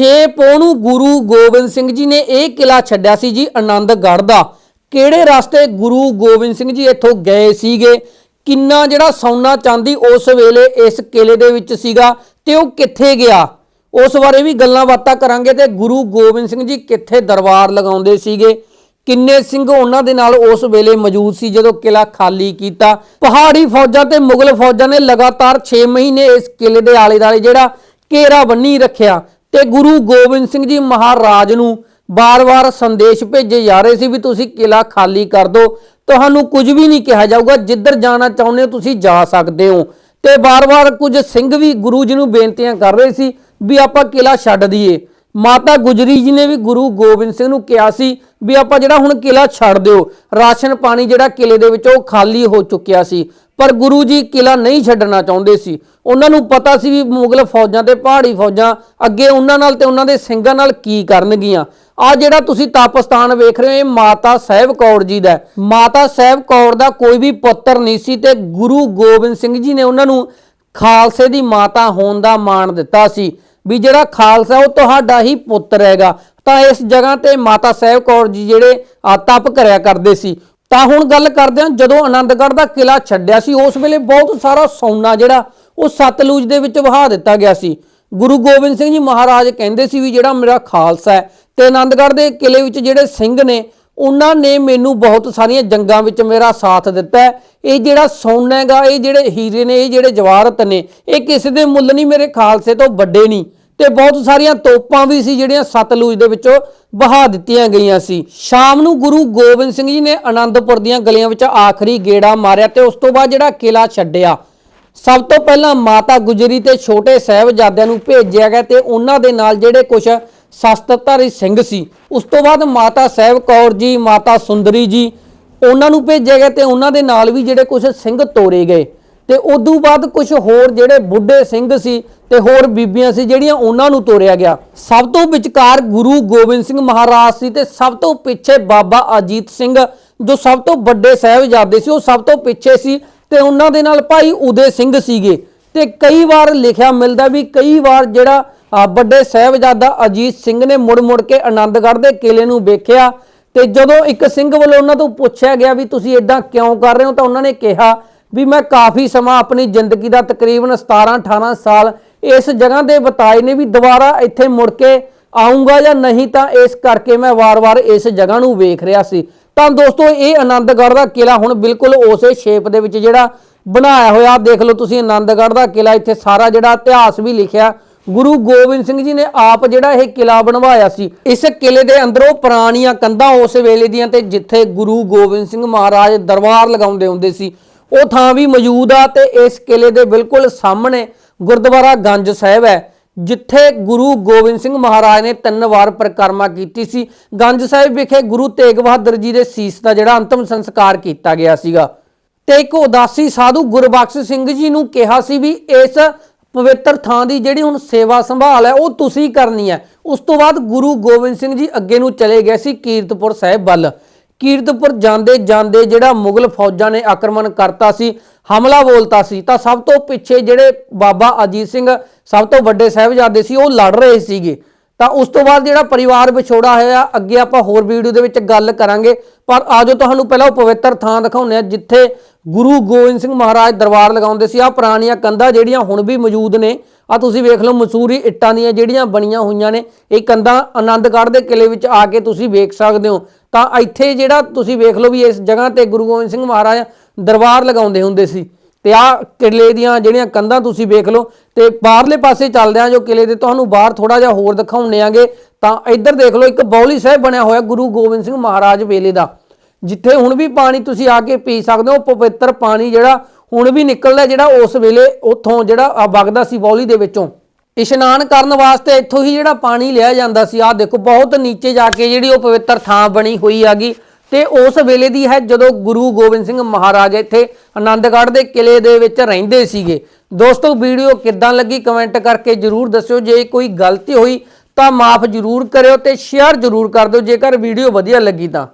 6 ਪੋਹ ਨੂੰ ਗੁਰੂ ਗੋਬਿੰਦ ਸਿੰਘ ਜੀ ਨੇ ਇਹ ਕਿਲਾ ਛੱਡਿਆ ਸੀ ਜੀ ਆਨੰਦਗੜ੍ਹ ਦਾ। ਕਿਹੜੇ ਰਸਤੇ ਗੁਰੂ ਗੋਬਿੰਦ ਸਿੰਘ ਜੀ ਇੱਥੋਂ ਗਏ ਸੀਗੇ? ਕਿੰਨਾ ਜਿਹੜਾ ਸੋਨਾ ਚਾਂਦੀ ਉਸ ਵੇਲੇ ਇਸ ਕਿਲੇ ਦੇ ਵਿੱਚ ਸੀਗਾ ਤੇ ਉਹ ਕਿੱਥੇ ਗਿਆ? ਉਸ ਬਾਰੇ ਵੀ ਗੱਲਾਂ ਬਾਤਾਂ ਕਰਾਂਗੇ ਤੇ ਗੁਰੂ ਗੋਬਿੰਦ ਸਿੰਘ ਜੀ ਕਿੱਥੇ ਦਰਬਾਰ ਲਗਾਉਂਦੇ ਸੀਗੇ? ਕਿੰਨੇ ਸਿੰਘ ਉਹਨਾਂ ਦੇ ਨਾਲ ਉਸ ਵੇਲੇ ਮੌਜੂਦ ਸੀ ਜਦੋਂ ਕਿਲਾ ਖਾਲੀ ਕੀਤਾ? ਪਹਾੜੀ ਫੌਜਾਂ ਤੇ ਮੁਗਲ ਫੌਜਾਂ ਨੇ ਲਗਾਤਾਰ 6 ਮਹੀਨੇ ਇਸ ਕਿਲੇ ਦੇ ਆਲੇ-ਦਾਲੇ ਜਿਹੜਾ ਘੇਰਾ ਬੰਨੀ ਰੱਖਿਆ। ਤੇ ਗੁਰੂ ਗੋਬਿੰਦ ਸਿੰਘ ਜੀ ਮਹਾਰਾਜ ਨੂੰ ਬਾਰ-ਬਾਰ ਸੰਦੇਸ਼ ਭੇਜੇ ਜਾ ਰਹੇ ਸੀ ਵੀ ਤੁਸੀਂ ਕਿਲਾ ਖਾਲੀ ਕਰ ਦਿਓ। ਤੁਹਾਨੂੰ ਕੁਝ ਵੀ ਨਹੀਂ ਕਿਹਾ ਜਾਊਗਾ। ਜਿੱਧਰ ਜਾਣਾ ਚਾਹੁੰਦੇ ਹੋ, ਤੁਸੀਂ ਜਾ ਸਕਦੇ ਹੋ। ਤੇ ਬਾਰ-ਬਾਰ ਕੁਝ ਸਿੰਘ ਵੀ ਗੁਰੂ ਜੀ ਨੂੰ ਬੇਨਤੀਆਂ ਕਰ ਰਹੇ ਸੀ ਵੀ ਆਪਾਂ ਕਿਲਾ ਛੱਡ ਦਈਏ। ਮਾਤਾ ਗੁਜਰੀ ਜੀ ਨੇ ਵੀ ਗੁਰੂ ਗੋਬਿੰਦ ਸਿੰਘ ਨੂੰ ਕਿਹਾ ਸੀ ਵੀ ਆਪਾਂ ਜਿਹੜਾ ਹੁਣ ਕਿਲਾ ਛੱਡ ਦਿਓ, ਰਾਸ਼ਨ ਪਾਣੀ ਜਿਹੜਾ ਕਿਲੇ ਦੇ ਵਿੱਚ ਉਹ ਖਾਲੀ ਹੋ ਚੁੱਕਿਆ ਸੀ, ਪਰ ਗੁਰੂ ਜੀ ਕਿਲਾ ਨਹੀਂ ਛੱਡਣਾ ਚਾਹੁੰਦੇ ਸੀ। ਉਹਨਾਂ ਨੂੰ ਪਤਾ ਸੀ ਵੀ ਮੁਗਲ ਫੌਜਾਂ ਤੇ ਪਹਾੜੀ ਫੌਜਾਂ ਅੱਗੇ ਉਹਨਾਂ ਨਾਲ ਤੇ ਉਹਨਾਂ ਦੇ ਸਿੰਘਾਂ ਨਾਲ ਕੀ ਕਰਨਗੀਆਂ। ਆ ਜਿਹੜਾ ਤੁਸੀਂ ਤਾਪਸਤਾਨ ਵੇਖ ਰਹੇ ਹੋ, ਇਹ ਮਾਤਾ ਸਾਹਿਬ ਕੌਰ ਜੀ ਦਾ ਮਾਤਾ ਸਾਹਿਬ ਕੌਰ ਦਾ ਕੋਈ ਵੀ ਪੁੱਤਰ ਨਹੀਂ ਸੀ ਤੇ ਗੁਰੂ ਗੋਬਿੰਦ ਸਿੰਘ ਜੀ ਨੇ ਉਹਨਾਂ ਨੂੰ ਖਾਲਸੇ ਦੀ ਮਾਤਾ ਹੋਣ ਦਾ ਮਾਣ ਦਿੱਤਾ ਸੀ। ਵੀ ਜਿਹੜਾ ਖਾਲਸਾ ਉਹ ਤੁਹਾਡਾ ਹੀ ਪੁੱਤਰ ਹੈਗਾ। ਤਾਂ ਇਸ ਜਗ੍ਹਾ ਤੇ ਮਾਤਾ ਸਾਹਿਬ ਕੌਰ ਜੀ ਜਿਹੜੇ ਆ ਤਪ ਕਰਿਆ ਕਰਦੇ ਸੀ। ਤਾਂ ਹੁਣ ਗੱਲ ਕਰਦੇ ਹਾਂ, ਜਦੋਂ ਆਨੰਦਗੜ੍ਹ ਦਾ ਕਿਲਾ ਛੱਡਿਆ ਸੀ, ਉਸ ਵੇਲੇ ਬਹੁਤ ਸਾਰਾ ਸੋਨਾ ਜਿਹੜਾ ਉਹ ਸਤਲੁਜ ਦੇ ਵਿੱਚ ਵਹਾ ਦਿੱਤਾ ਗਿਆ ਸੀ। ਗੁਰੂ ਗੋਬਿੰਦ ਸਿੰਘ ਜੀ ਮਹਾਰਾਜ ਕਹਿੰਦੇ ਸੀ ਵੀ ਜਿਹੜਾ ਮੇਰਾ ਖਾਲਸਾ ਹੈ, ਤੇ ਆਨੰਦਗੜ੍ਹ ਦੇ ਕਿਲੇ ਵਿੱਚ ਜਿਹੜੇ ਸਿੰਘ ਨੇ ਉਹਨਾਂ ਨੇ ਮੈਨੂੰ ਬਹੁਤ ਸਾਰੀਆਂ ਜੰਗਾਂ ਵਿੱਚ ਮੇਰਾ ਸਾਥ ਦਿੱਤਾ ਇਹ ਜਿਹੜਾ ਸੋਨਾ ਹੈਗਾ, ਇਹ ਜਿਹੜੇ ਹੀਰੇ ਨੇ, ਇਹ ਜਿਹੜੇ ਜਵਾਹਰਤ ਨੇ, ਇਹ ਕਿਸੇ ਦੇ ਮੁੱਲ ਨਹੀਂ, ਮੇਰੇ ਖਾਲਸੇ ਤੋਂ ਵੱਡੇ ਨਹੀਂ। ਤੇ ਬਹੁਤ ਸਾਰੀਆਂ ਤੋਪਾਂ ਵੀ ਸੀ ਜਿਹੜੀਆਂ ਸਤਲੁਜ ਦੇ ਵਿੱਚੋਂ ਬਹਾ ਦਿੱਤੀਆਂ ਗਈਆਂ ਸੀ। ਸ਼ਾਮ ਨੂੰ ਗੁਰੂ ਗੋਬਿੰਦ ਸਿੰਘ ਜੀ ਨੇ ਆਨੰਦਪੁਰ ਦੀਆਂ ਗਲੀਆਂ ਵਿੱਚ ਆਖਰੀ ਗੇੜਾ ਮਾਰਿਆ ਤੇ ਉਸ ਤੋਂ ਬਾਅਦ ਜਿਹੜਾ ਕਿਲਾ ਛੱਡਿਆ। ਸਭ ਤੋਂ ਪਹਿਲਾਂ ਮਾਤਾ ਗੁਜਰੀ ਤੇ ਛੋਟੇ ਸਾਹਿਬਜ਼ਾਦਿਆਂ ਨੂੰ ਭੇਜਿਆ ਗਿਆ ਤੇ ਉਹਨਾਂ ਦੇ ਨਾਲ ਜਿਹੜੇ ਕੁਝ ਸ਼ਸਤਰਧਾਰੀ ਸਿੰਘ ਸੀ। ਉਸ ਤੋਂ ਬਾਅਦ ਮਾਤਾ ਸਾਹਿਬ ਕੌਰ ਜੀ, ਮਾਤਾ ਸੁੰਦਰੀ ਜੀ ਉਹਨਾਂ ਨੂੰ ਭੇਜਿਆ ਗਿਆ ਤੇ ਉਹਨਾਂ ਦੇ ਨਾਲ ਵੀ ਜਿਹੜੇ ਕੁਝ ਸਿੰਘ ਤੋਰੇ ਗਏ। ਤੇ ਉਦੋਂ ਬਾਅਦ ਕੁਝ ਹੋਰ ਜਿਹੜੇ ਬੁੱਢੇ ਸਿੰਘ ਸੀ ਤੇ ਹੋਰ ਬੀਬੀਆਂ ਸੀ ਜਿਹੜੀਆਂ ਉਹਨਾਂ ਨੂੰ ਤੋਰਿਆ ਗਿਆ। ਸਭ ਤੋਂ ਵਿਚਕਾਰ ਗੁਰੂ ਗੋਬਿੰਦ ਸਿੰਘ ਮਹਾਰਾਜ ਸੀ ਤੇ ਸਭ ਤੋਂ ਪਿੱਛੇ ਬਾਬਾ ਅਜੀਤ ਸਿੰਘ, ਜੋ ਸਭ ਤੋਂ ਵੱਡੇ ਸਾਹਿਬਜ਼ਾਦੇ ਸੀ, ਉਹ ਸਭ ਤੋਂ ਪਿੱਛੇ ਸੀ ਤੇ ਉਹਨਾਂ ਦੇ ਨਾਲ ਭਾਈ ਉਦੇ ਸਿੰਘ ਸੀਗੇ। ਤੇ ਕਈ ਵਾਰ ਲਿਖਿਆ ਮਿਲਦਾ ਵੀ ਕਈ ਵਾਰ ਜਿਹੜਾ ਵੱਡੇ ਸਾਹਿਬਜ਼ਾਦਾ ਅਜੀਤ ਸਿੰਘ ਨੇ ਮੁੜ-ਮੁੜ ਕੇ ਆਨੰਦਗੜ੍ਹ ਦੇ ਕਿਲੇ ਨੂੰ ਵੇਖਿਆ ਤੇ ਜਦੋਂ ਇੱਕ ਸਿੰਘ ਵੱਲੋਂ ਉਹਨਾਂ ਤੋਂ ਪੁੱਛਿਆ ਗਿਆ ਵੀ ਤੁਸੀਂ ਇਦਾਂ ਕਿਉਂ ਕਰ ਰਹੇ ਹੋ ਤਾਂ ਉਹਨਾਂ ਨੇ ਕਿਹਾ ਵੀ ਮੈਂ ਕਾਫੀ ਸਮਾਂ ਆਪਣੀ ਜ਼ਿੰਦਗੀ ਦਾ ਤਕਰੀਬਨ 17 18 ਸਾਲ ਇਸ ਜਗ੍ਹਾ ਦੇ ਬਿਤਾਏ ਨੇ ਵੀ ਦੁਬਾਰਾ ਇੱਥੇ ਮੁੜ ਕੇ ਆਉਂਗਾ ਜਾਂ ਨਹੀਂ ਤਾਂ ਇਸ ਕਰਕੇ ਮੈਂ ਵਾਰ-ਵਾਰ ਇਸ ਜਗ੍ਹਾ ਨੂੰ ਵੇਖ ਰਿਹਾ ਸੀ। ਤਾਂ ਦੋਸਤੋ ਇਹ ਆਨੰਦਗੜ੍ਹ ਦਾ ਕਿਲਾ ਹੁਣ ਬਿਲਕੁਲ ਉਸੇ ਸ਼ੇਪ ਦੇ ਵਿੱਚ ਜਿਹੜਾ ਬਣਾਇਆ ਹੋਇਆ ਦੇਖ ਲਓ ਤੁਸੀਂ ਆਨੰਦਗੜ੍ਹ ਦਾ ਕਿਲਾ ਇੱਥੇ ਸਾਰਾ ਜਿਹੜਾ ਇਤਿਹਾਸ ਵੀ ਲਿਖਿਆ। ਗੁਰੂ ਗੋਬਿੰਦ ਸਿੰਘ ਜੀ ਨੇ ਆਪ ਜਿਹੜਾ ਇਹ ਕਿਲਾ ਬਣਵਾਇਆ ਸੀ। ਇਸ ਕਿਲੇ ਦੇ ਅੰਦਰੋਂ ਪੁਰਾਣੀਆਂ ਕੰਧਾਂ ਉਸ ਵੇਲੇ ਦੀਆਂ ਤੇ ਜਿੱਥੇ ਗੁਰੂ ਗੋਬਿੰਦ ਸਿੰਘ ਮਹਾਰਾਜ ਦਰਬਾਰ ਲਗਾਉਂਦੇ ਹੁੰਦੇ ਸੀ। ਉਹ ਥਾਂ ਵੀ ਮੌਜੂਦ ਆ ਤੇ ਇਸ ਕਿਲੇ ਦੇ ਬਿਲਕੁਲ ਸਾਹਮਣੇ ਗੁਰਦੁਆਰਾ ਗੰਜ ਸਾਹਿਬ ਹੈ। ਜਿੱਥੇ ਗੁਰੂ ਗੋਬਿੰਦ ਸਿੰਘ ਮਹਾਰਾਜ ਨੇ ਤਿੰਨ ਵਾਰ ਪਰਿਕਰਮਾ ਕੀਤੀ ਸੀ, ਗੰਜ ਸਾਹਿਬ ਵਿਖੇ ਗੁਰੂ ਤੇਗ ਬਹਾਦਰ ਜੀ ਦੇ ਸੀਸ ਦਾ ਜਿਹੜਾ ਅੰਤਮ ਸੰਸਕਾਰ ਕੀਤਾ ਗਿਆ ਸੀਗਾ। ਤੇ ਇੱਕ ਉਦਾਸੀ ਸਾਧੂ ਗੁਰਬਖਸ਼ ਸਿੰਘ ਜੀ ਨੂੰ ਕਿਹਾ ਸੀ ਵੀ ਇਸ ਪਵਿੱਤਰ ਥਾਂ ਦੀ ਜਿਹੜੀ ਹੁਣ ਸੇਵਾ ਸੰਭਾਲ ਹੈ, ਉਹ ਤੁਸੀਂ ਕਰਨੀ ਹੈ। ਉਸ ਤੋਂ ਬਾਅਦ ਗੁਰੂ ਗੋਬਿੰਦ ਸਿੰਘ ਜੀ ਅੱਗੇ ਨੂੰ ਚਲੇ ਗਏ ਸੀ ਕੀਰਤਪੁਰ ਸਾਹਿਬ ਵੱਲ। ਕੀਰਤਪੁਰ ਜਾਂਦੇ ਜਾਂਦੇ ਜਿਹੜਾ ਮੁਗਲ ਫੌਜਾਂ ਨੇ ਆਕਰਮਣ ਕਰਤਾ ਸੀ ਹਮਲਾ ਬੋਲਤਾ ਸੀ, ਤਾਂ ਸਭ ਤੋਂ ਪਿੱਛੇ ਜਿਹੜੇ ਬਾਬਾ ਅਜੀਤ ਸਿੰਘ, ਸਭ ਤੋਂ ਵੱਡੇ ਸਾਹਿਬਜ਼ਾਦੇ ਸੀ, ਉਹ ਲੜ ਰਹੇ ਸੀਗੇ। ਤਾਂ ਉਸ ਤੋਂ ਬਾਅਦ ਜਿਹੜਾ ਪਰਿਵਾਰ ਵਿਛੋੜਾ ਹੋਇਆ, ਅੱਗੇ ਆਪਾਂ ਹੋਰ ਵੀਡੀਓ ਦੇ ਵਿੱਚ ਗੱਲ ਕਰਾਂਗੇ। ਪਰ ਆਜੋ ਤੁਹਾਨੂੰ ਪਹਿਲਾਂ ਉਹ ਪਵਿੱਤਰ ਥਾਂ ਦਿਖਾਉਂਦੇ ਆ ਜਿੱਥੇ ਗੁਰੂ ਗੋਬਿੰਦ ਸਿੰਘ ਮਹਾਰਾਜ ਦਰਬਾਰ ਲਗਾਉਂਦੇ ਸੀ। ਆ ਪੁਰਾਣੀਆਂ ਕੰਧਾਂ ਜਿਹੜੀਆਂ ਹੁਣ ਵੀ ਮੌਜੂਦ ਨੇ ਆ ਤੁਸੀਂ ਵੇਖ ਲਓ ਮਸੂਰੀ ਇੱਟਾਂ ਦੀਆਂ ਜਿਹੜੀਆਂ ਬਣੀਆਂ ਹੋਈਆਂ ਨੇ, ਇਹ ਕੰਧਾਂ ਆਨੰਦਗੜ੍ਹ ਦੇ ਕਿਲੇ ਵਿੱਚ ਆ ਕੇ ਤੁਸੀਂ ਵੇਖ ਸਕਦੇ ਹੋ। ਤਾਂ ਇੱਥੇ ਜਿਹੜਾ ਤੁਸੀਂ ਵੇਖ ਲਓ ਵੀ ਇਸ ਜਗ੍ਹਾ ਤੇ ਗੁਰੂ ਗੋਬਿੰਦ ਸਿੰਘ ਮਹਾਰਾਜ ਦਰਬਾਰ ਲਗਾਉਂਦੇ ਹੁੰਦੇ ਸੀ ਤੇ ਆ ਕਿਲੇ ਦੀਆਂ ਜਿਹੜੀਆਂ ਕੰਧਾਂ ਤੁਸੀਂ ਵੇਖ ਲਓ ਤੇ ਬਾਹਰਲੇ ਪਾਸੇ ਚੱਲਦੇ ਆ ਜੋ ਕਿਲੇ ਦੇ, ਤੁਹਾਨੂੰ ਬਾਹਰ ਥੋੜਾ ਜਿਹਾ ਹੋਰ ਦਿਖਾਉਣੇ ਆਂਗੇ। ਤਾਂ ਇੱਧਰ ਦੇਖ ਲਓ, ਇੱਕ ਬੌਲੀ ਸਾਹਿਬ ਬਣਿਆ ਹੋਇਆ ਗੁਰੂ ਗੋਬਿੰਦ ਸਿੰਘ ਮਹਾਰਾਜ ਵੇਲੇ ਦਾ, ਜਿੱਥੇ ਹੁਣ ਵੀ ਪਾਣੀ ਤੁਸੀਂ ਆ ਕੇ ਪੀ ਸਕਦੇ ਹੋ, ਪਵਿੱਤਰ ਪਾਣੀ ਜਿਹੜਾ ਹੁਣ ਵੀ ਨਿਕਲਦਾ ਜਿਹੜਾ ਉਸ ਵੇਲੇ ਉੱਥੋਂ ਜਿਹੜਾ ਵਗਦਾ ਸੀ ਬੌਲੀ ਦੇ ਵਿੱਚੋਂ। ਇਸ਼ਨਾਨ ਕਰਨ ਵਾਸਤੇ ਇੱਥੋਂ ਹੀ ਜਿਹੜਾ ਪਾਣੀ ਲਿਆ ਜਾਂਦਾ ਸੀ। ਆਹ ਦੇਖੋ, ਬਹੁਤ ਨੀਚੇ ਜਾ ਕੇ ਜਿਹੜੀ ਉਹ ਪਵਿੱਤਰ ਥਾਂ ਬਣੀ ਹੋਈ ਹੈਗੀ। ਤੇ ਉਸ ਵੇਲੇ ਦੀ ਹੈ ਜਦੋਂ ਗੁਰੂ ਗੋਬਿੰਦ ਸਿੰਘ ਮਹਾਰਾਜ ਇੱਥੇ ਆਨੰਦਗੜ੍ਹ ਦੇ ਕਿਲੇ ਦੇ ਵਿੱਚ ਰਹਿੰਦੇ ਸੀਗੇ। ਦੋਸਤੋ, ਵੀਡੀਓ ਕਿੱਦਾਂ ਲੱਗੀ ਕਮੈਂਟ ਕਰਕੇ ਜਰੂਰ ਦੱਸਿਓ। ਜੇ ਕੋਈ ਗਲਤੀ ਹੋਈ ਤਾਂ ਮਾਫ ਜਰੂਰ ਕਰਿਓ ਤੇ ਸ਼ੇਅਰ ਜਰੂਰ ਕਰ ਦਿਓ। ਜੇਕਰ ਵੀਡੀਓ ਵਧੀਆ ਲੱਗੀ ਤਾਂ।